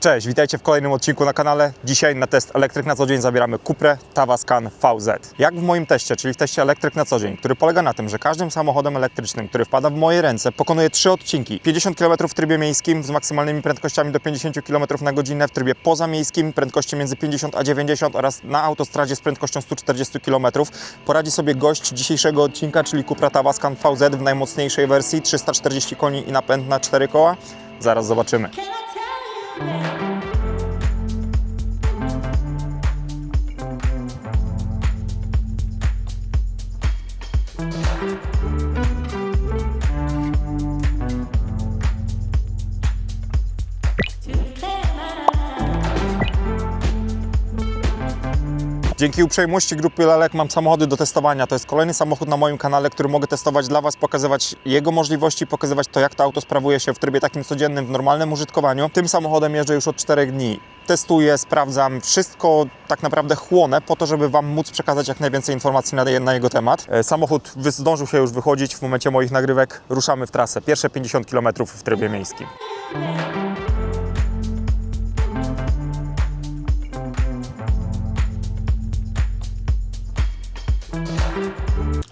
Cześć, witajcie w kolejnym odcinku na kanale. Dzisiaj na test elektryk na co dzień zabieramy Cuprę Tavascan VZ. Jak w moim teście, czyli w teście elektryk na co dzień, który polega na tym, że każdym samochodem elektrycznym, który wpada w moje ręce, pokonuje trzy odcinki. 50 km w trybie miejskim z maksymalnymi prędkościami do 50 km na godzinę, w trybie pozamiejskim prędkości między 50 a 90 oraz na autostradzie z prędkością 140 km. Poradzi sobie gość dzisiejszego odcinka, czyli Cupra Tavascan VZ w najmocniejszej wersji 340 koni i napęd na 4 koła. Zaraz zobaczymy. Friday. Dzięki uprzejmości grupy Lalek mam samochody do testowania. To jest kolejny samochód na moim kanale, który mogę testować dla Was, pokazywać jego możliwości, pokazywać to, jak to auto sprawuje się w trybie takim codziennym, w normalnym użytkowaniu. Tym samochodem jeżdżę już od 4 dni. Testuję, sprawdzam, wszystko tak naprawdę chłonę po to, żeby Wam móc przekazać jak najwięcej informacji na, na jego temat. E, Samochód zdążył się już wychodzić w momencie moich nagrywek. Ruszamy w trasę. Pierwsze 50 km w trybie miejskim.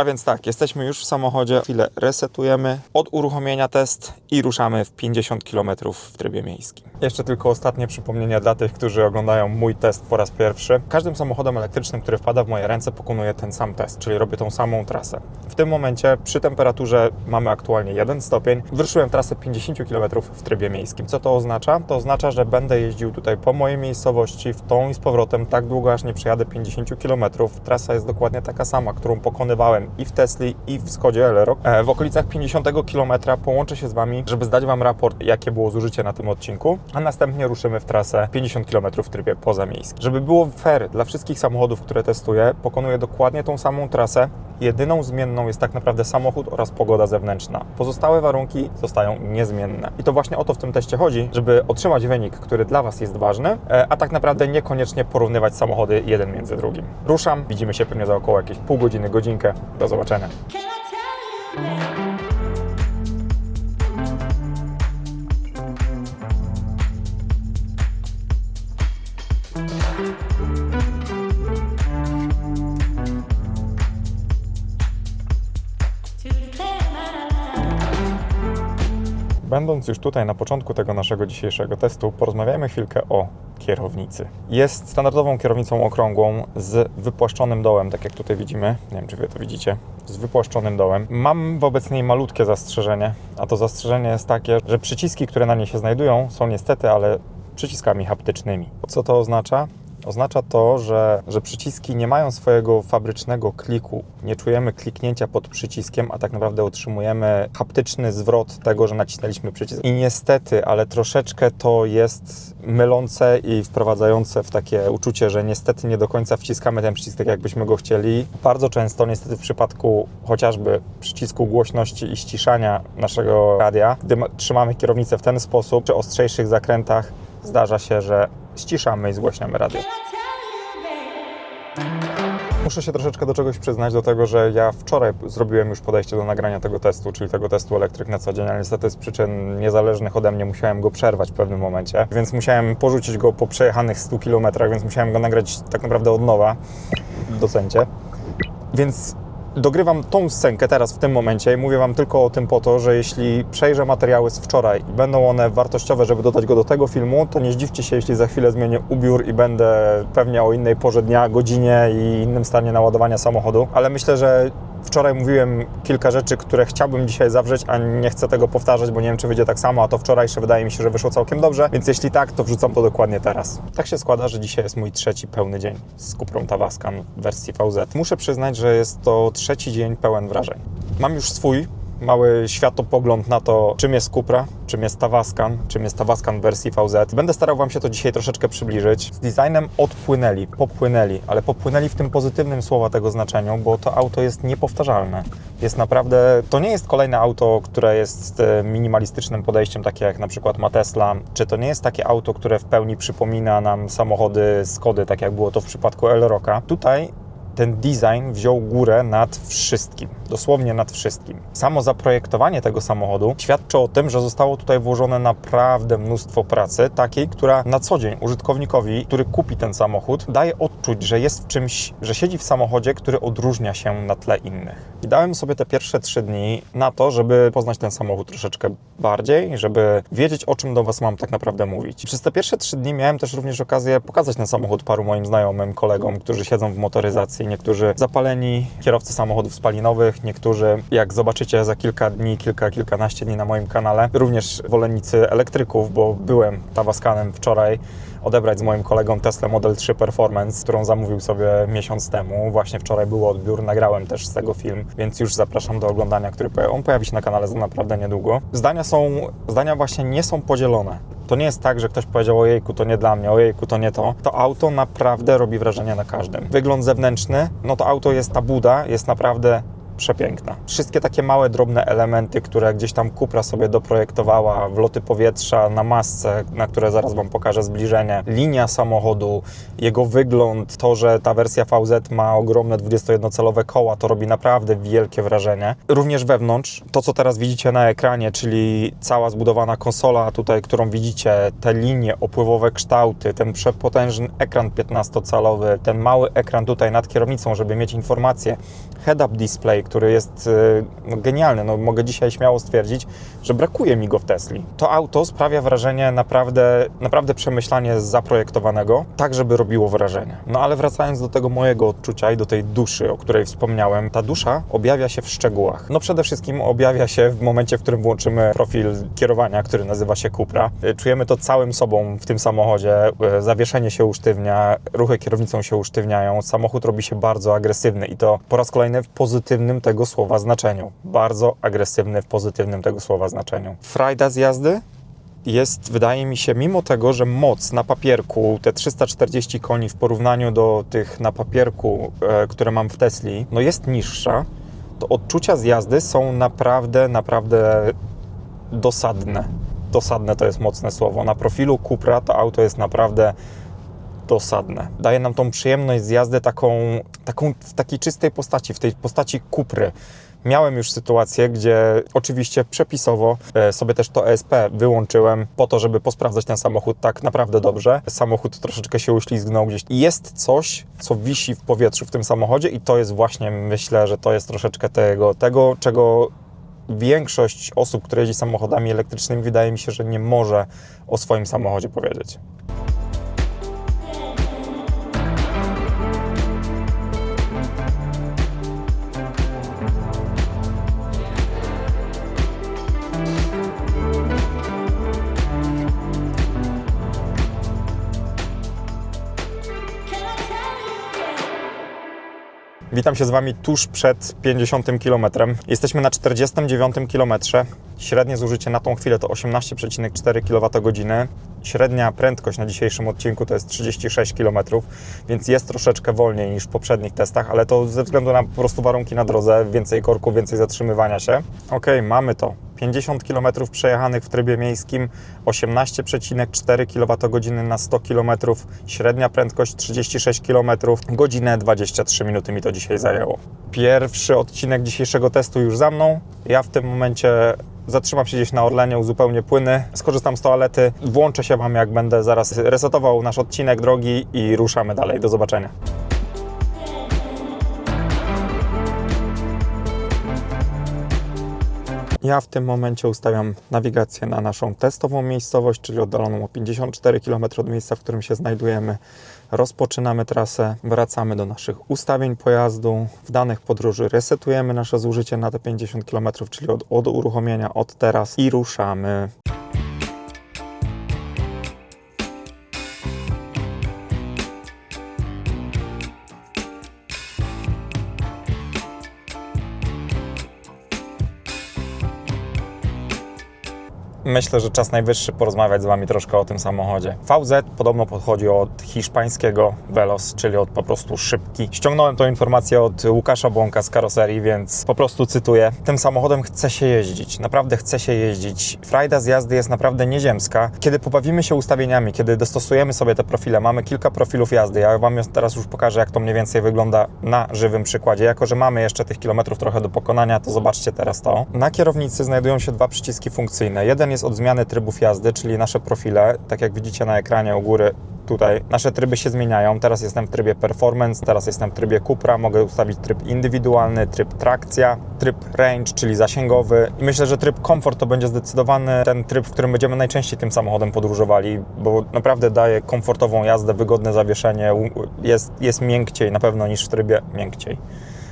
A więc tak, jesteśmy już w samochodzie. Chwilę resetujemy. Od uruchomienia test i ruszamy w 50 km w trybie miejskim. Jeszcze tylko ostatnie przypomnienia dla tych, którzy oglądają mój test po raz pierwszy. Każdym samochodem elektrycznym, który wpada w moje ręce, pokonuję ten sam test, czyli robię tą samą trasę. W tym momencie przy temperaturze mamy aktualnie 1 stopień. Wyruszyłem trasę 50 km w trybie miejskim. Co to oznacza? To oznacza, że będę jeździł tutaj po mojej miejscowości w tą i z powrotem tak długo, aż nie przejadę 50 km. Trasa jest dokładnie taka sama, którą pokonywałem i w Tesli, i w Skodzie Elrock. E, W okolicach 50 km połączę się z Wami, żeby zdać Wam raport, jakie było zużycie na tym odcinku, a następnie ruszymy w trasę 50 km w trybie pozamiejskim. Żeby było fair dla wszystkich samochodów, które testuję, pokonuję dokładnie tą samą trasę. Jedyną zmienną jest tak naprawdę samochód oraz pogoda zewnętrzna. Pozostałe warunki zostają niezmienne. I to właśnie o to w tym teście chodzi, żeby otrzymać wynik, który dla Was jest ważny, e, a tak naprawdę niekoniecznie porównywać samochody jeden między drugim. Ruszam, widzimy się pewnie za około jakieś pół godziny, godzinkę. Do zobaczenia. Będąc już tutaj na początku tego naszego dzisiejszego testu, porozmawiajmy chwilkę o kierownicy. Jest standardową kierownicą okrągłą z wypłaszczonym dołem, tak jak tutaj widzimy. Nie wiem, czy Wy to widzicie. Z wypłaszczonym dołem. Mam wobec niej malutkie zastrzeżenie, a to zastrzeżenie jest takie, że przyciski, które na niej się znajdują, są niestety, ale przyciskami haptycznymi. Co to oznacza? Oznacza to, że, że przyciski nie mają swojego fabrycznego kliku. Nie czujemy kliknięcia pod przyciskiem, a tak naprawdę otrzymujemy haptyczny zwrot tego, że nacisnęliśmy przycisk. I niestety, ale troszeczkę to jest mylące i wprowadzające w takie uczucie, że niestety nie do końca wciskamy ten przycisk tak, jakbyśmy go chcieli. Bardzo często, niestety w przypadku chociażby przycisku głośności i ściszania naszego radia, gdy ma- trzymamy kierownicę w ten sposób, przy ostrzejszych zakrętach, zdarza się, że ściszamy i zgłaśniamy radio. Muszę się troszeczkę do czegoś przyznać, do tego, że ja wczoraj zrobiłem już podejście do nagrania tego testu, czyli tego testu elektryk na co dzień, ale niestety z przyczyn niezależnych ode mnie musiałem go przerwać w pewnym momencie, więc musiałem porzucić go po przejechanych 100 km, więc musiałem go nagrać tak naprawdę od nowa docencie. Więc dogrywam tą scenkę teraz w tym momencie i mówię Wam tylko o tym po to, że jeśli przejrzę materiały z wczoraj i będą one wartościowe, żeby dodać go do tego filmu, to nie zdziwcie się, jeśli za chwilę zmienię ubiór i będę pewnie o innej porze dnia, godzinie i innym stanie naładowania samochodu, ale myślę, że Wczoraj mówiłem kilka rzeczy, które chciałbym dzisiaj zawrzeć, a nie chcę tego powtarzać, bo nie wiem, czy wyjdzie tak samo, a to wczorajsze wydaje mi się, że wyszło całkiem dobrze, więc jeśli tak, to wrzucam to dokładnie teraz. Tak się składa, że dzisiaj jest mój trzeci pełny dzień z Cuprą Tavascan w wersji VZ. Muszę przyznać, że jest to trzeci dzień pełen wrażeń. Mam już swój mały światopogląd na to, czym jest Cupra, czym jest Tavascan, czym jest Tavascan w wersji VZ. Będę starał Wam się to dzisiaj troszeczkę przybliżyć. Z designem odpłynęli, popłynęli, ale popłynęli w tym pozytywnym słowa tego znaczeniu, bo to auto jest niepowtarzalne. Jest naprawdę, to nie jest kolejne auto, które jest e, minimalistycznym podejściem, takie jak na przykład ma Tesla, czy to nie jest takie auto, które w pełni przypomina nam samochody Skody, tak jak było to w przypadku Elroka. Tutaj ten design wziął górę nad wszystkim, dosłownie nad wszystkim. Samo zaprojektowanie tego samochodu świadczy o tym, że zostało tutaj włożone naprawdę mnóstwo pracy, takiej, która na co dzień użytkownikowi, który kupi ten samochód, daje odczuć, że jest w czymś, że siedzi w samochodzie, który odróżnia się na tle innych. I dałem sobie te pierwsze trzy dni na to, żeby poznać ten samochód troszeczkę bardziej, żeby wiedzieć, o czym do Was mam tak naprawdę mówić. Przez te pierwsze trzy dni miałem też również okazję pokazać ten samochód paru moim znajomym, kolegom, którzy siedzą w motoryzacji, niektórzy zapaleni kierowcy samochodów spalinowych, niektórzy, jak zobaczycie za kilka dni, kilka, kilkanaście dni na moim kanale, również zwolennicy elektryków, bo byłem Tawaskanem wczoraj odebrać z moim kolegą Tesla Model 3 Performance, którą zamówił sobie miesiąc temu. Właśnie wczoraj był odbiór, nagrałem też z tego film, więc już zapraszam do oglądania, który on pojawi się na kanale za naprawdę niedługo. Zdania są, zdania właśnie nie są podzielone. To nie jest tak, że ktoś powiedział ojejku, to nie dla mnie, ojejku, to nie to. To auto naprawdę robi wrażenie na każdym. Wygląd zewnętrzny, no to auto jest, ta buda jest naprawdę przepiękna. Wszystkie takie małe, drobne elementy, które gdzieś tam Kupra sobie doprojektowała, wloty powietrza na masce, na które zaraz Wam pokażę zbliżenie, linia samochodu, jego wygląd, to, że ta wersja VZ ma ogromne 21-calowe koła, to robi naprawdę wielkie wrażenie. Również wewnątrz, to co teraz widzicie na ekranie, czyli cała zbudowana konsola tutaj, którą widzicie, te linie, opływowe kształty, ten przepotężny ekran 15-calowy, ten mały ekran tutaj nad kierownicą, żeby mieć informacje, head-up display, który jest y, no, genialny. No, mogę dzisiaj śmiało stwierdzić, że brakuje mi go w Tesli. To auto sprawia wrażenie naprawdę, naprawdę przemyślanie zaprojektowanego, tak żeby robiło wrażenie. No ale wracając do tego mojego odczucia i do tej duszy, o której wspomniałem, ta dusza objawia się w szczegółach. No przede wszystkim objawia się w momencie, w którym włączymy profil kierowania, który nazywa się Cupra. Y, Czujemy to całym sobą w tym samochodzie. Y, Zawieszenie się usztywnia, ruchy kierownicą się usztywniają, samochód robi się bardzo agresywny i to po raz kolejny w pozytywnym tego słowa znaczeniu. Bardzo agresywny w pozytywnym tego słowa znaczeniu. Frajda z jazdy jest, wydaje mi się, mimo tego, że moc na papierku, te 340 koni w porównaniu do tych na papierku, e, które mam w Tesli, no jest niższa, to odczucia z jazdy są naprawdę, naprawdę dosadne. Dosadne to jest mocne słowo. Na profilu Cupra to auto jest naprawdę dosadne. Daje nam tą przyjemność z jazdy taką, taką w takiej czystej postaci, w tej postaci Kupry. Miałem już sytuację, gdzie oczywiście przepisowo e, sobie też to ESP wyłączyłem po to, żeby posprawdzać ten samochód tak naprawdę dobrze. Samochód troszeczkę się uślizgnął gdzieś. Jest coś, co wisi w powietrzu w tym samochodzie i to jest właśnie, myślę, że to jest troszeczkę tego, tego czego większość osób, które jeździ samochodami elektrycznymi, wydaje mi się, że nie może o swoim samochodzie powiedzieć. Witam się z Wami tuż przed 50 km. Jesteśmy na 49 km. Średnie zużycie na tą chwilę to 18,4 kWh. Średnia prędkość na dzisiejszym odcinku to jest 36 km, więc jest troszeczkę wolniej niż w poprzednich testach, ale to ze względu na po prostu warunki na drodze, więcej korku, więcej zatrzymywania się. Ok, mamy to. 50 km przejechanych w trybie miejskim, 18,4 kWh na 100 km, średnia prędkość 36 km, godzinę 23 minuty mi to dzisiaj zajęło. Pierwszy odcinek dzisiejszego testu już za mną. Ja w tym momencie zatrzymam się gdzieś na Orlenie, uzupełnię płyny, skorzystam z toalety, włączę się Wam jak będę zaraz resetował nasz odcinek drogi i ruszamy dalej. Do zobaczenia. Ja w tym momencie ustawiam nawigację na naszą testową miejscowość, czyli oddaloną o 54 km od miejsca, w którym się znajdujemy. Rozpoczynamy trasę, wracamy do naszych ustawień pojazdu. W danych podróży resetujemy nasze zużycie na te 50 km, czyli od, od uruchomienia od teraz i ruszamy. Myślę, że czas najwyższy porozmawiać z Wami troszkę o tym samochodzie. VZ podobno podchodzi od hiszpańskiego Velos, czyli od po prostu szybki. Ściągnąłem tą informację od Łukasza Błąka z karoserii, więc po prostu cytuję. Tym samochodem chce się jeździć, naprawdę chce się jeździć. Frajda z jazdy jest naprawdę nieziemska. Kiedy pobawimy się ustawieniami, kiedy dostosujemy sobie te profile, mamy kilka profilów jazdy. Ja Wam teraz już pokażę, jak to mniej więcej wygląda na żywym przykładzie. Jako, że mamy jeszcze tych kilometrów trochę do pokonania, to zobaczcie teraz to. Na kierownicy znajdują się dwa przyciski funkcyjne. Jeden jest od zmiany trybów jazdy, czyli nasze profile, tak jak widzicie na ekranie u góry tutaj nasze tryby się zmieniają. Teraz jestem w trybie performance, teraz jestem w trybie Cupra, mogę ustawić tryb indywidualny, tryb trakcja, tryb range, czyli zasięgowy. I myślę, że tryb komfort to będzie zdecydowany ten tryb, w którym będziemy najczęściej tym samochodem podróżowali, bo naprawdę daje komfortową jazdę, wygodne zawieszenie, jest, jest miękciej na pewno niż w trybie miękciej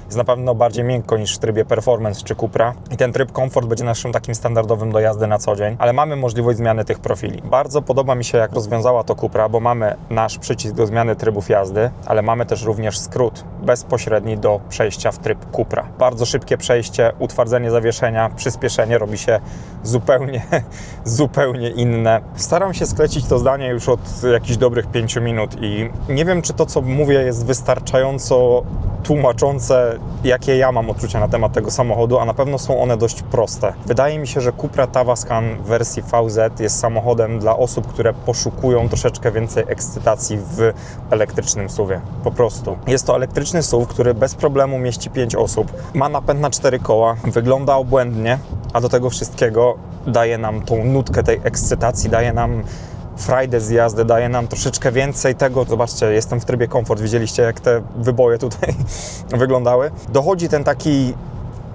jest na pewno bardziej miękko niż w trybie performance czy Cupra i ten tryb komfort będzie naszym takim standardowym do jazdy na co dzień, ale mamy możliwość zmiany tych profili. Bardzo podoba mi się jak rozwiązała to Cupra, bo mamy nasz przycisk do zmiany trybów jazdy, ale mamy też również skrót bezpośredni do przejścia w tryb Cupra. Bardzo szybkie przejście, utwardzenie zawieszenia, przyspieszenie robi się zupełnie, zupełnie inne. Staram się sklecić to zdanie już od jakichś dobrych 5 minut i nie wiem, czy to, co mówię, jest wystarczająco tłumaczące, jakie ja mam odczucia na temat tego samochodu, a na pewno są one dość proste. Wydaje mi się, że Cupra Tavascan w wersji VZ jest samochodem dla osób, które poszukują troszeczkę więcej ekscytacji w elektrycznym SUVie. Po prostu. Jest to elektryczny SUV, który bez problemu mieści 5 osób, ma napęd na 4 koła, wygląda obłędnie, a do tego wszystkiego daje nam tą nutkę tej ekscytacji, daje nam frajdę z jazdy, daje nam troszeczkę więcej tego. Zobaczcie, jestem w trybie komfort. Widzieliście, jak te wyboje tutaj wyglądały. Dochodzi ten taki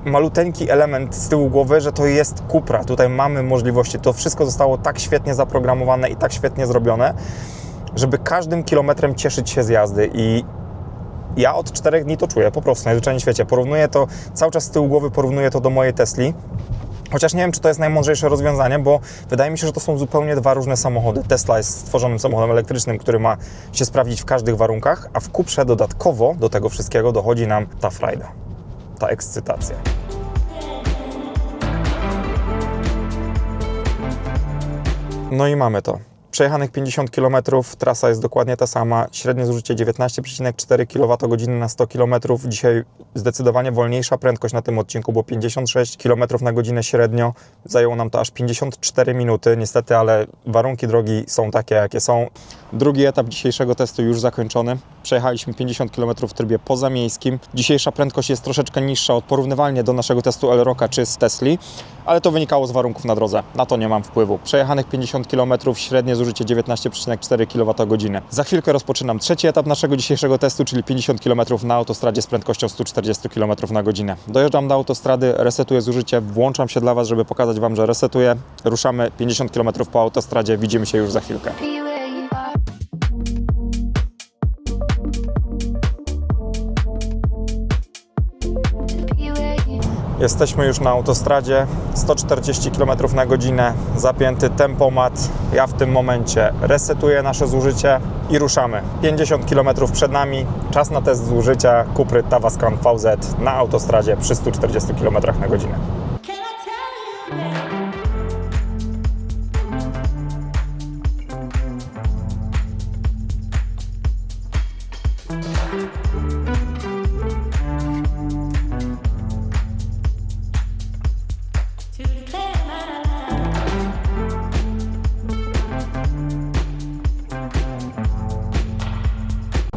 maluteńki element z tyłu głowy, że to jest Cupra. Tutaj mamy możliwości. To wszystko zostało tak świetnie zaprogramowane i tak świetnie zrobione, żeby każdym kilometrem cieszyć się z jazdy i ja od czterech dni to czuję, po prostu, najzwyczajniej w świecie. Porównuję to, cały czas z tyłu głowy porównuję to do mojej Tesli. Chociaż nie wiem, czy to jest najmądrzejsze rozwiązanie, bo wydaje mi się, że to są zupełnie dwa różne samochody. Tesla jest stworzonym samochodem elektrycznym, który ma się sprawdzić w każdych warunkach, a w Cuprze dodatkowo do tego wszystkiego dochodzi nam ta frajda, ta ekscytacja. No i mamy to. Przejechanych 50 km, trasa jest dokładnie ta sama, średnie zużycie 19,4 kWh na 100 km. Dzisiaj zdecydowanie wolniejsza prędkość na tym odcinku, bo 56 km na godzinę średnio. Zajęło nam to aż 54 minuty, niestety, ale warunki drogi są takie, jakie są. Drugi etap dzisiejszego testu już zakończony. Przejechaliśmy 50 km w trybie pozamiejskim. Dzisiejsza prędkość jest troszeczkę niższa od porównywalnie do naszego testu L-Rocka czy z Tesli, ale to wynikało z warunków na drodze. Na to nie mam wpływu. Przejechanych 50 km, średnie zużycie 19,4 kWh. Za chwilkę rozpoczynam trzeci etap naszego dzisiejszego testu, czyli 50 km na autostradzie z prędkością 140 km na godzinę. Dojeżdżam do autostrady, resetuję zużycie, włączam się dla Was, żeby pokazać Wam, że resetuję. Ruszamy 50 km po autostradzie, widzimy się już za chwilkę. Jesteśmy już na autostradzie, 140 km na godzinę, zapięty tempomat. Ja w tym momencie resetuję nasze zużycie i ruszamy. 50 km przed nami, czas na test zużycia Cupry Tavascan VZ na autostradzie przy 140 km na godzinę.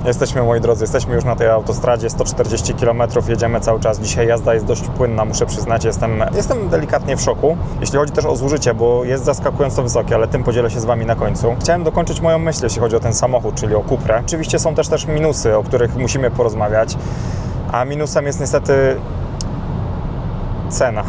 Jesteśmy, moi drodzy, jesteśmy już na tej autostradzie, 140 km, jedziemy cały czas. Dzisiaj jazda jest dość płynna, muszę przyznać, jestem, jestem delikatnie w szoku, jeśli chodzi też o zużycie, bo jest zaskakująco wysokie, ale tym podzielę się z Wami na końcu. Chciałem dokończyć moją myśl, jeśli chodzi o ten samochód, czyli o Cuprę. Oczywiście są też też minusy, o których musimy porozmawiać, a minusem jest niestety cena.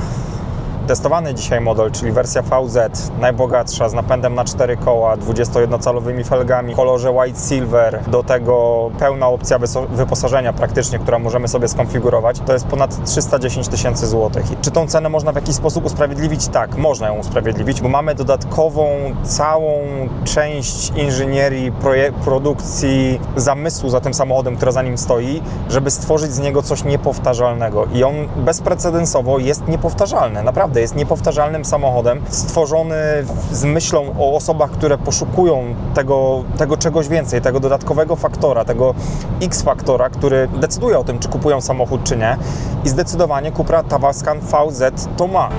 Testowany dzisiaj model, czyli wersja VZ, najbogatsza, z napędem na 4 koła, 21-calowymi felgami, kolorze white silver, do tego pełna opcja wyposażenia praktycznie, która możemy sobie skonfigurować, to jest ponad 310 tysięcy złotych. Czy tą cenę można w jakiś sposób usprawiedliwić? Tak, można ją usprawiedliwić, bo mamy dodatkową całą część inżynierii, produkcji, zamysłu za tym samochodem, która za nim stoi, żeby stworzyć z niego coś niepowtarzalnego. I on bezprecedensowo jest niepowtarzalny, naprawdę naprawdę jest niepowtarzalnym samochodem, stworzony z myślą o osobach, które poszukują tego, tego czegoś więcej, tego dodatkowego faktora, tego X-faktora, który decyduje o tym, czy kupują samochód, czy nie. I zdecydowanie Cupra Tavascan VZ to ma.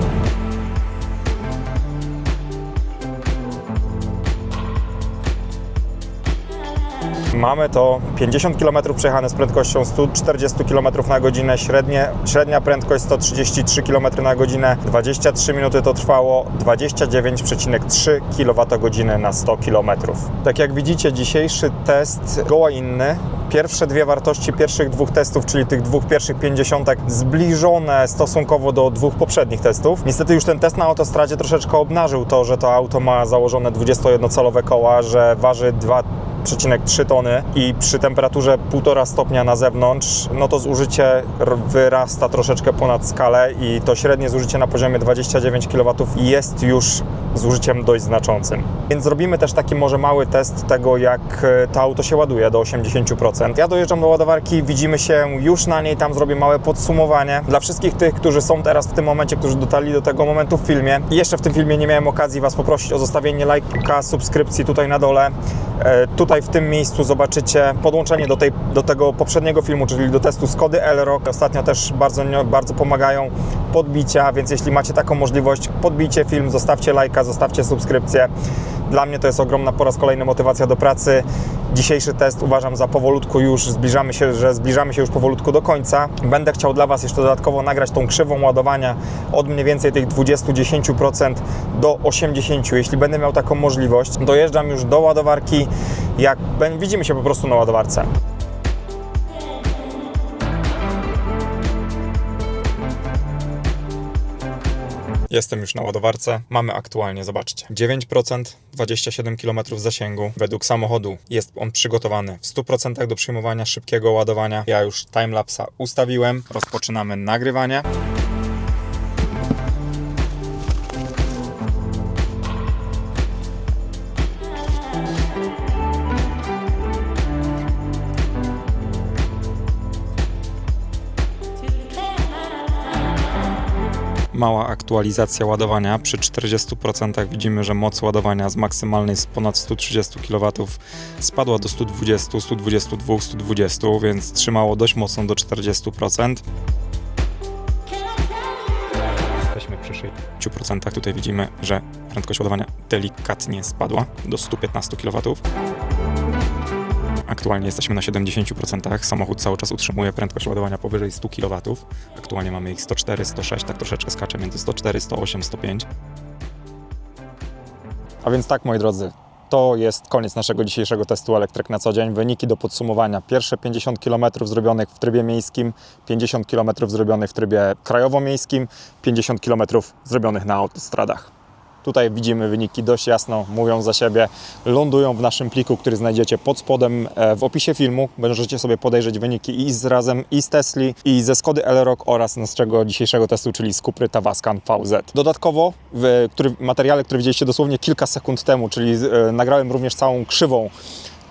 Mamy to 50 km przejechane z prędkością 140 km na godzinę, średnie, średnia prędkość 133 km na godzinę, 23 minuty to trwało, 29,3 kWh na 100 km. Tak jak widzicie, dzisiejszy test goła inny. Pierwsze dwie wartości pierwszych dwóch testów, czyli tych dwóch pierwszych 50, zbliżone stosunkowo do dwóch poprzednich testów. Niestety już ten test na autostradzie troszeczkę obnażył to, że to auto ma założone 21-calowe koła, że waży 2 3,3 tony i przy temperaturze 1,5 stopnia na zewnątrz, no to zużycie wyrasta troszeczkę ponad skalę i to średnie zużycie na poziomie 29 kW jest już zużyciem dość znaczącym. Więc zrobimy też taki może mały test tego, jak e, to auto się ładuje do 80%. Ja dojeżdżam do ładowarki, widzimy się już na niej, tam zrobię małe podsumowanie. Dla wszystkich tych, którzy są teraz w tym momencie, którzy dotarli do tego momentu w filmie jeszcze w tym filmie nie miałem okazji Was poprosić o zostawienie lajka, subskrypcji tutaj na dole. E, Tutaj w tym miejscu zobaczycie podłączenie do, tej, do tego poprzedniego filmu, czyli do testu Skody Elrock. Ostatnio też bardzo, bardzo pomagają podbicia, więc jeśli macie taką możliwość, podbijcie film, zostawcie lajka, zostawcie subskrypcję. Dla mnie to jest ogromna po raz kolejny motywacja do pracy. Dzisiejszy test uważam za powolutku już, zbliżamy się, że zbliżamy się już powolutku do końca. Będę chciał dla Was jeszcze dodatkowo nagrać tą krzywą ładowania od mniej więcej tych 20-10% do 80%. Jeśli będę miał taką możliwość, dojeżdżam już do ładowarki, jak widzimy się po prostu na ładowarce. Jestem już na ładowarce. Mamy aktualnie, zobaczcie, 9%, 27 km zasięgu. Według samochodu jest on przygotowany w 100% do przyjmowania szybkiego ładowania. Ja już timelapsa ustawiłem. Rozpoczynamy nagrywanie. Mała aktualizacja ładowania. Przy 40% widzimy, że moc ładowania z maksymalnej z ponad 130 kW spadła do 120, 122, 120, więc trzymało dość mocno do 40%. Jesteśmy przy 60%. Tutaj widzimy, że prędkość ładowania delikatnie spadła do 115 kW. Aktualnie jesteśmy na 70%. Samochód cały czas utrzymuje prędkość ładowania powyżej 100 kW. Aktualnie mamy ich 104, 106, tak troszeczkę skacze między 104, 108, 105. A więc tak, moi drodzy, to jest koniec naszego dzisiejszego testu elektryk na co dzień. Wyniki do podsumowania. Pierwsze 50 km zrobionych w trybie miejskim, 50 km zrobionych w trybie krajowo-miejskim, 50 km zrobionych na autostradach. Tutaj widzimy wyniki dość jasno, mówią za siebie, lądują w naszym pliku, który znajdziecie pod spodem e, w opisie filmu. Możecie sobie podejrzeć wyniki i z razem i z Tesli, i ze Skody Elrock oraz naszego dzisiejszego testu, czyli z Cupry Tavascan VZ. Dodatkowo w który, materiale, który widzieliście dosłownie kilka sekund temu, czyli e, nagrałem również całą krzywą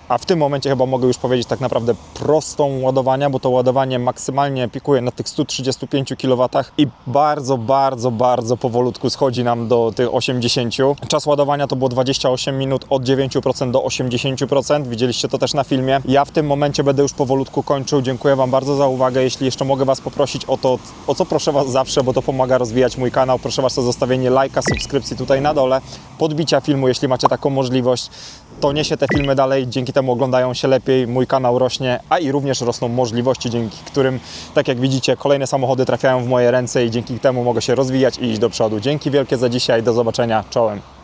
a w tym momencie chyba mogę już powiedzieć tak naprawdę prostą ładowania, bo to ładowanie maksymalnie pikuje na tych 135 kW i bardzo, bardzo, bardzo powolutku schodzi nam do tych 80. Czas ładowania to było 28 minut od 9% do 80%. Widzieliście to też na filmie. Ja w tym momencie będę już powolutku kończył. Dziękuję Wam bardzo za uwagę. Jeśli jeszcze mogę Was poprosić o to, o co proszę Was zawsze, bo to pomaga rozwijać mój kanał. Proszę Was o zostawienie lajka, subskrypcji tutaj na dole, podbicia filmu, jeśli macie taką możliwość to niesie te filmy dalej, dzięki temu oglądają się lepiej, mój kanał rośnie, a i również rosną możliwości, dzięki którym, tak jak widzicie, kolejne samochody trafiają w moje ręce i dzięki temu mogę się rozwijać i iść do przodu. Dzięki wielkie za dzisiaj, do zobaczenia, czołem.